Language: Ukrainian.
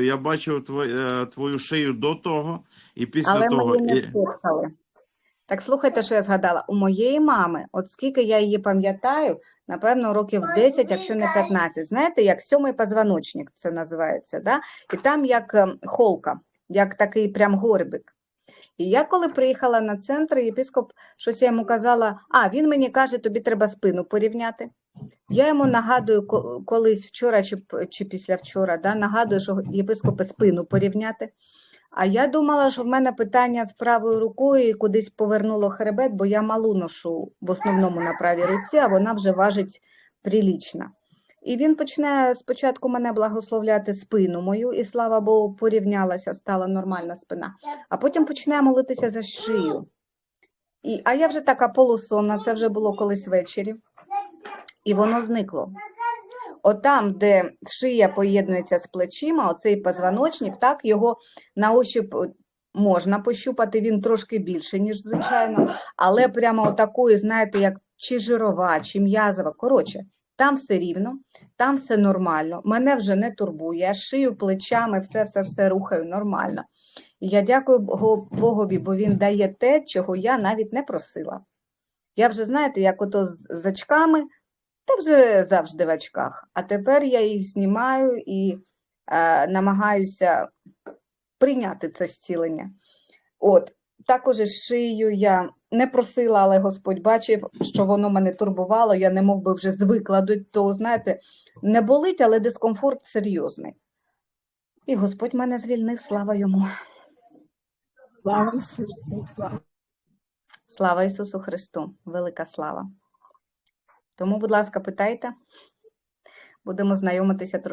я бачив твою, твою шию до того і після Але того. мої не І- Так слухайте, що я згадала. У моєї мами, от скільки я її пам'ятаю, напевно, років 10, якщо не 15. Знаєте, як сьомий позвоночник це називається, да? і там як ем, холка, як такий прям горбик. І я коли приїхала на центр, єпископ щось я йому казала, а він мені каже, тобі треба спину порівняти. Я йому нагадую колись вчора чи, чи післявчора, да, нагадую, що єпископи спину порівняти. А я думала, що в мене питання з правою рукою і кудись повернуло хребет, бо я малу ношу в основному на правій руці, а вона вже важить прилічно. І він починає спочатку мене благословляти спину мою, і слава Богу, порівнялася, стала нормальна спина. А потім починає молитися за шию. І, а я вже така полусонна, це вже було колись ввечері, і воно зникло. Отам, де шия поєднується з плечима, оцей позвоночник, так, його на ощуп е, можна пощупати, він трошки більше, ніж звичайно, але прямо отакої, знаєте, як чи жирова, чи м'язова. Коротше, там все рівно, там все нормально. Мене вже не турбує, я шию плечами, все, все, все рухаю нормально. І я дякую Богові, бо він дає те, чого я навіть не просила. Я вже, знаєте, як ото з очками, та вже завжди в очках. А тепер я їх знімаю і е, намагаюся прийняти це зцілення. От, також шию я не просила, але Господь бачив, що воно мене турбувало, я не мов би вже звикла до того, знаєте, не болить, але дискомфорт серйозний. І Господь мене звільнив, слава йому. Слава Ісусу, слава. Слава Ісусу Христу, велика слава. Тому, будь ласка, питайте. Будемо знайомитися трошки.